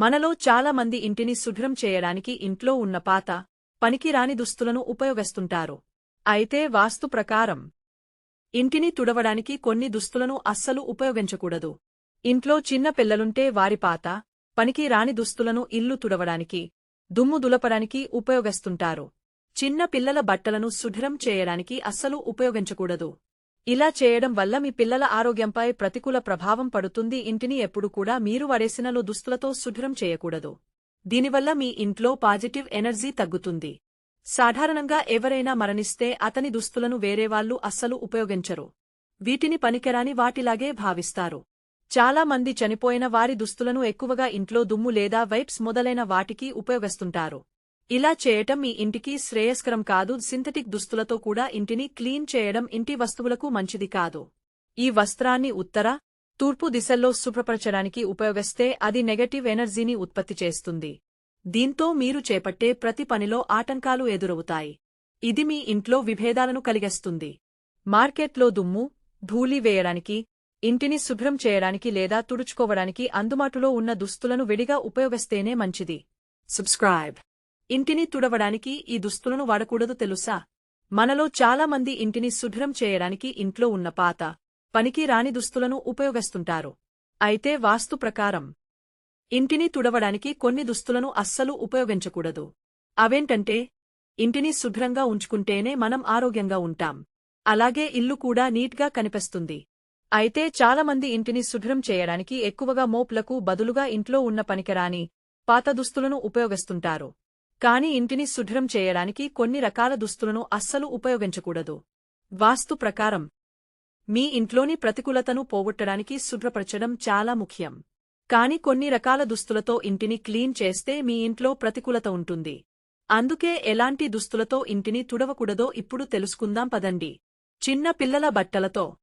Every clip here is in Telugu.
మనలో చాలా మంది ఇంటిని శుభ్రం చేయడానికి ఇంట్లో ఉన్న పాత పనికిరాని దుస్తులను ఉపయోగిస్తుంటారు. అయితే వాస్తు ప్రకారం ఇంటిని తుడవడానికి కొన్ని దుస్తులను అస్సలు ఉపయోగించకూడదు. ఇంట్లో చిన్న పిల్లలుంటే వారి పాత పనికి రాని దుస్తులను ఇల్లు తుడవడానికి దుమ్ము దులపడానికి ఉపయోగిస్తుంటారు. చిన్న పిల్లల బట్టలను శుభ్రం చేయడానికి అస్సలు ఉపయోగించకూడదు. ఇలా చేయడం వల్ల మీ పిల్లల ఆరోగ్యంపై ప్రతికూల ప్రభావం పడుతుంది. ఇంటిని ఎప్పుడు కూడా మీరు వడేసినలో దుస్తులతో శుభ్రం చేయకూడదు. దీనివల్ల మీ ఇంట్లో పాజిటివ్ ఎనర్జీ తగ్గుతుంది. సాధారణంగా ఎవరైనా మరణిస్తే అతని దుస్తులను వేరేవాళ్ళు అస్సలు ఉపయోగించరు. వీటిని పనికిరాని వాటిలాగే భావిస్తారు. చాలా మంది చనిపోయిన వారి దుస్తులను ఎక్కువగా ఇంట్లో దుమ్ము లేదా వైప్స్ మొదలైన వాటికి ఉపయోగిస్తుంటారు. ఇలా చేయటం మీ ఇంటికి శ్రేయస్కరం కాదు. సింథటిక్ దుస్తులతో కూడా ఇంటిని క్లీన్ చేయడం ఇంటి వస్తువులకు మంచిది కాదు. ఈ వస్త్రాన్ని ఉత్తర తూర్పు దిశల్లో శుభ్రపరచడానికి ఉపయోగిస్తే అది నెగటివ్ ఎనర్జీని ఉత్పత్తి చేస్తుంది. దీంతో మీరు చేపట్టే ప్రతి పనిలో ఆటంకాలు ఎదురవుతాయి. ఇది మీ ఇంట్లో విభేదాలను కలిగిస్తుంది. మార్కెట్లో దుమ్ము ధూళి వేయడానికి ఇంటిని శుభ్రం చేయడానికి లేదా తుడుచుకోవడానికి అందుబాటులో ఉన్న దుస్తులను విడిగా ఉపయోగిస్తేనే మంచిది. సబ్స్క్రైబ్. ఇంటిని తుడవడానికి ఈ దుస్తులను వాడకూడదు తెలుసా? మనలో చాలామంది ఇంటిని శుభ్రం చేయడానికి ఇంట్లో ఉన్న పాత పనికి రాని దుస్తులను ఉపయోగిస్తుంటారు. అయితే వాస్తు ప్రకారం ఇంటిని తుడవడానికి కొన్ని దుస్తులను అస్సలు ఉపయోగించకూడదు. అవేంటంటే ఇంటిని శుభ్రంగా ఉంచుకుంటేనే మనం ఆరోగ్యంగా ఉంటాం. అలాగే ఇల్లు కూడా నీట్గా కనిపిస్తుంది. అయితే చాలామంది ఇంటిని శుభ్రం చేయడానికి ఎక్కువగా మోప్లకు బదులుగా ఇంట్లో ఉన్న పనికిరాని పాత దుస్తులను ఉపయోగిస్తుంటారు. కాని ఇంటిని శుభ్రం చేయడానికి కొన్ని రకాల దుస్తులను అస్సలు ఉపయోగించకూడదు. వాస్తు ప్రకారం మీ ఇంట్లోని ప్రతికూలతను పోగొట్టడానికి శుభ్రపరచడం చాలా ముఖ్యం. కాని కొన్ని రకాల దుస్తులతో ఇంటిని క్లీన్ చేస్తే మీ ఇంట్లో ప్రతికూలత ఉంటుంది. అందుకే ఎలాంటి దుస్తులతో ఇంటిని తుడవకూడదో ఇప్పుడు తెలుసుకుందాం పదండి. చిన్న పిల్లల బట్టలతో.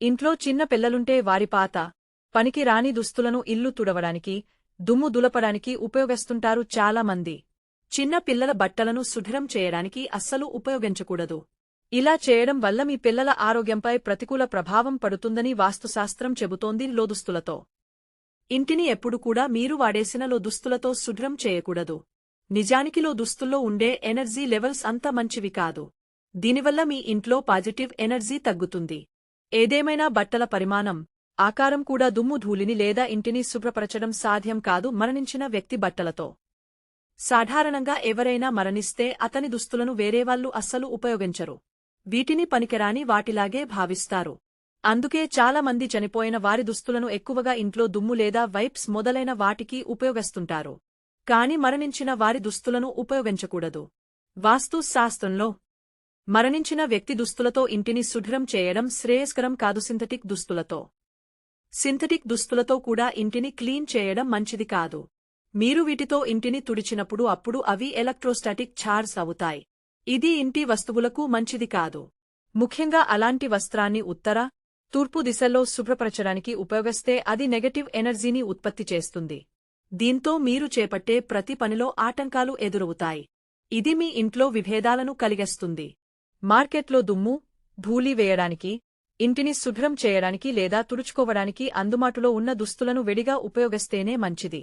ఇంట్లో చిన్న పిల్లలుంటే వారి పాత పనికి రాని దుస్తులను ఇల్లు తుడవడానికి దుమ్ము దులపడానికి ఉపయోగిస్తుంటారు చాలా మంది. చిన్న పిల్లల బట్టలను శుభ్రం చేయడానికి అస్సలు ఉపయోగించకూడదు. ఇలా చేయడం వల్ల మీ పిల్లల ఆరోగ్యంపై ప్రతికూల ప్రభావం పడుతుందని వాస్తుశాస్త్రం చెబుతోంది లోదుస్తులతో. ఇంటిని ఎప్పుడు కూడా మీరు వాడేసిన లో దుస్తులతో శుభ్రం చేయకూడదు. నిజానికి లో దుస్తుల్లో ఉండే ఎనర్జీ లెవెల్స్ అంత మంచివి కాదు. దీనివల్ల మీ ఇంట్లో పాజిటివ్ ఎనర్జీ తగ్గుతుంది. ఏదేమైనా బట్టల పరిమాణం ఆకారం కూడా దుమ్ము ధూళిని లేదా ఇంటిని శుభ్రపరచడం సాధ్యం కాదు మరణించిన వ్యక్తి బట్టలతో. సాధారణంగా ఎవరైనా మరణిస్తే అతని దుస్తులను వేరేవాళ్ళు అస్సలు ఉపయోగించరు. వీటిని పనికిరాని వాటిలాగే భావిస్తారు. అందుకే చాలా మంది చనిపోయిన వారి దుస్తులను ఎక్కువగా ఇంట్లో దుమ్ము లేదా వైప్స్ మొదలైన వాటికి ఉపయోగిస్తుంటారు. కాని మరణించిన వారి దుస్తులను ఉపయోగించకూడదు. వాస్తు శాస్త్రంలో మరణించిన వ్యక్తి దుస్తులతో ఇంటిని శుభ్రం చేయడం శ్రేయస్కరం కాదు సింథటిక్ దుస్తులతో. సింథటిక్ దుస్తులతో కూడా ఇంటిని క్లీన్ చేయడం మంచిది కాదు. మీరు వీటితో ఇంటిని తుడిచినప్పుడు అప్పుడు అవి ఎలక్ట్రోస్టాటిక్ ఛార్జ్ అవుతాయి. ఇది ఇంటి వస్తువులకు మంచిది కాదు. ముఖ్యంగా అలాంటి వస్త్రాన్ని ఉత్తర తూర్పు దిశల్లో శుభ్రపరచడానికి ఉపయోగిస్తే అది నెగటివ్ ఎనర్జీని ఉత్పత్తి చేస్తుంది. దీంతో మీరు చేపట్టే ప్రతి పనిలో ఆటంకాలు ఎదురవుతాయి. ఇది మీ ఇంట్లో విభేదాలను కలిగిస్తుంది. మార్కెట్లో దుమ్ము ధూళి వేయడానికి ఇంటిని శుభ్రం చేయడానికి లేదా తుడుచుకోవడానికి అందుబాటులో ఉన్న దుస్తులను విడిగా ఉపయోగిస్తేనే మంచిది.